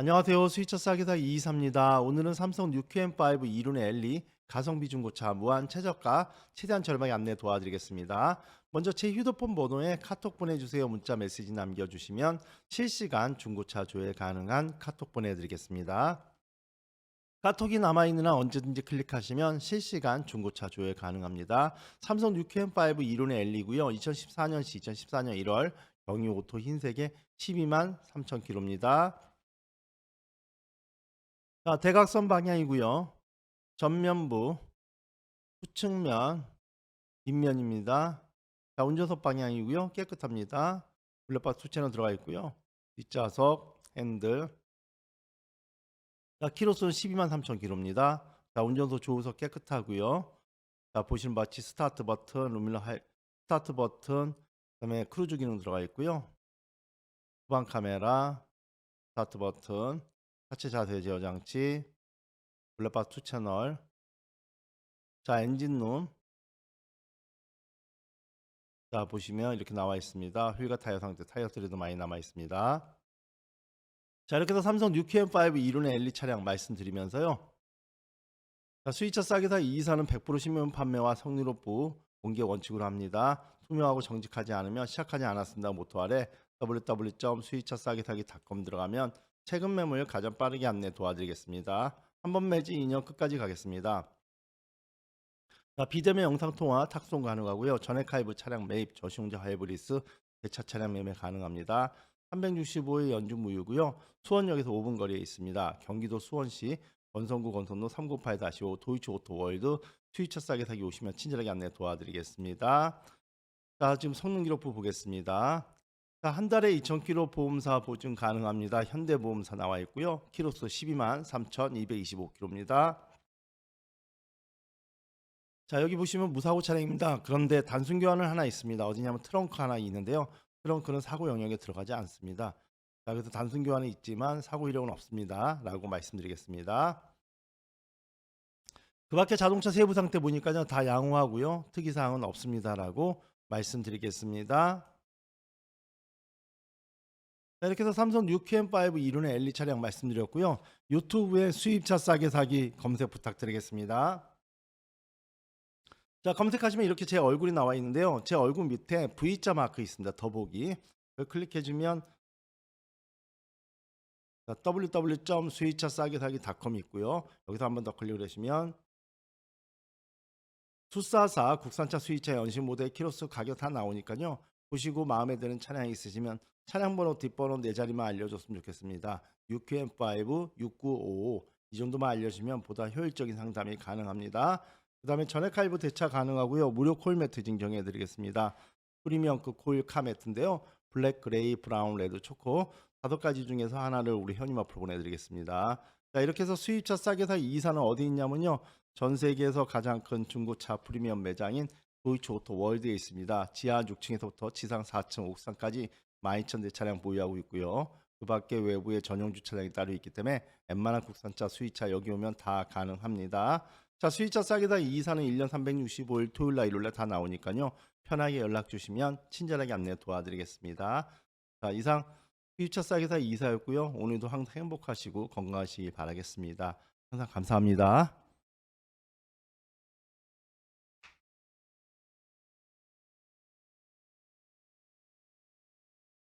안녕하세요. 스위처 싸기사 이이사입니다. 오늘은 삼성 6QM5 이륜의 엘리 가성비 중고차 무한 최저가 최대한 절반의 안내 도와드리겠습니다. 먼저 제 휴대폰 번호에 카톡 보내주세요. 문자 메시지 남겨주시면 실시간 중고차 조회 가능한 카톡 보내드리겠습니다. 카톡이 남아있는 한 언제든지 클릭하시면 실시간 중고차 조회 가능합니다. 삼성 6QM5 이륜의 엘리고요. 2014년 시 2014년 1월 경유 오토 흰색의 12만 3천 킬로입니다. 자, 대각선 방향이고요. 전면부, 후측면, 뒷면입니다. 자, 운전석 방향이고요. 깨끗합니다. 블랙박스 투체는 들어가 있고요. 뒷좌석, 핸들. 자, 키로수는 12만 3천 킬로입니다. 자, 운전석 조우석 깨끗하고요. 자, 보시는 바치 스타트 버튼, 루밀러 하이, 스타트 버튼, 그다음에 크루즈 기능 들어가 있고요. 후방 카메라, 스타트 버튼, 하체 자세 제어 장치, 블랙박스 2 채널. 자, 엔진룸. 자, 보시면 이렇게 나와 있습니다. 휠과 타이어 상태, 타이어 트레도 많이 남아 있습니다. 자, 이렇게 해서 삼성 6QM5 이륜의 엘리 차량 말씀드리면서요. 자, 수위차 싸게사 이사는 100% 신면 판매와 성리로부 공개 원칙으로 합니다. 투명하고 정직하지 않으면 시작하지 않았습니다. 모토 아래 www.수위차싸게 사기.com 들어가면 최근 매물 가장 빠르게 안내 도와드리겠습니다. 한번 매지 2년 끝까지 가겠습니다. 자, 비대면 영상 통화 탁송 가능하고요. 전액 하이브 차량 매입, 저시용자 하이브리스, 대차 차량 매매 가능합니다. 365일 연중 무휴고요. 수원역에서 5분 거리에 있습니다. 경기도 수원시 건성구 건성로 398-5 도이치 오토 월드 스위처 싸게 사기 오시면 친절하게 안내 도와드리겠습니다. 자, 지금 성능 기록부 보겠습니다. 자, 한 달에 2,000km 보험사 보증 가능합니다. 현대보험사 나와 있고요. 키로수 12만 3,225km입니다. 자, 여기 보시면 무사고 차량입니다. 그런데 단순 교환은 하나 있습니다. 어디냐면 트렁크 하나 있는데요. 트렁크는 사고 영역에 들어가지 않습니다. 자, 그래서 단순 교환은 있지만 사고 이력은 없습니다. 라고 말씀드리겠습니다. 그 밖에 자동차 세부 상태 보니까요. 다 양호하고요. 특이사항은 없습니다 라고 말씀드리겠습니다. 자, 이렇게 해서 삼성 6QM5 이륜의 엘리 차량 말씀드렸고요. 유튜브에 수입차 싸게 사기 검색 부탁드리겠습니다. 자, 검색하시면 이렇게 제 얼굴이 나와 있는데요. 제 얼굴 밑에 V자 마크 있습니다. 더보기. 클릭해주면 www.수입차 싸게 사기.com 있고요. 여기서 한번 더 클릭을 하시면 수사사 국산차 수입차 연식 모델 키로수 가격 다 나오니까요. 보시고 마음에 드는 차량이 있으시면 차량 번호 뒷번호 네 자리만 알려줬으면 좋겠습니다. 6QM5 6955 이 정도만 알려주시면 보다 효율적인 상담이 가능합니다. 그 다음에 전액 할부 대차 가능하고요. 무료 콜 매트 증정해 드리겠습니다. 프리미엄급 콜 카 매트인데요. 블랙, 그레이, 브라운, 레드, 초코 다섯 가지 중에서 하나를 우리 현임 앞으로 보내드리겠습니다. 자 이렇게 해서 수입차 싸게 사 이사는 어디 있냐면요. 전 세계에서 가장 큰 중고차 프리미엄 매장인 도이치 오토 월드에 있습니다. 지하 6층에서부터 지상 4층 옥상까지 12,000대 차량 보유하고 있고요. 그 밖에 외부에 전용 주차장이 따로 있기 때문에 웬만한 국산차 수입차 여기 오면 다 가능합니다. 자 수입차 싸게다 이사는 1년 365일 토요일 날 일요일 날 다 나오니까요. 편하게 연락 주시면 친절하게 안내 도와드리겠습니다. 자 이상 수입차 싸게다 이사였고요. 오늘도 항상 행복하시고 건강하시기 바라겠습니다. 항상 감사합니다.